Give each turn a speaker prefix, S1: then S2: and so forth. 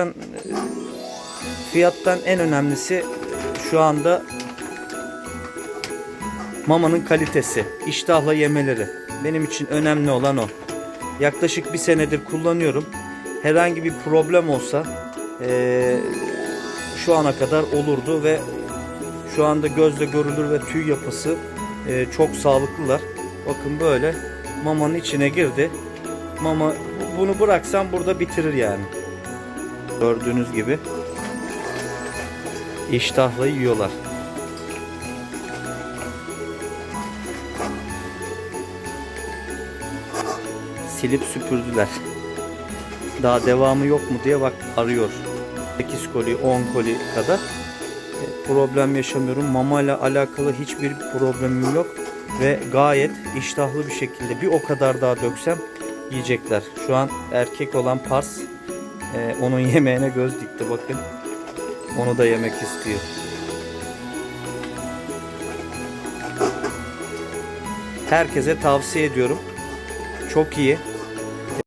S1: E, Fiyattan en önemlisi şu anda mamanın kalitesi, iştahla yemeleri. Benim için önemli olan o. Yaklaşık bir senedir kullanıyorum. Herhangi bir problem olsa eee, şu ana kadar olurdu ve şu anda gözle görülür ve tüy yapısı eee, çok sağlıklılar. Bakın böyle mamanın içine girdi. Mama bu- bunu bıraksam burada bitirir yani. Gördüğünüz gibi iştahla yiyorlar. Silip süpürdüler. Daha devamı yok mu diye bak arıyor. 8 koli 10 koli kadar. E, Problem yaşamıyorum. Mama ile alakalı hiçbir problemim yok. Ve gayet iştahlı bir şekilde bir o kadar daha döksem yiyecekler. Şu an erkek olan Pars e, onun yemeğine göz dikti bakın. Onu da yemek istiyor. Herkese tavsiye ediyorum. Çok iyi.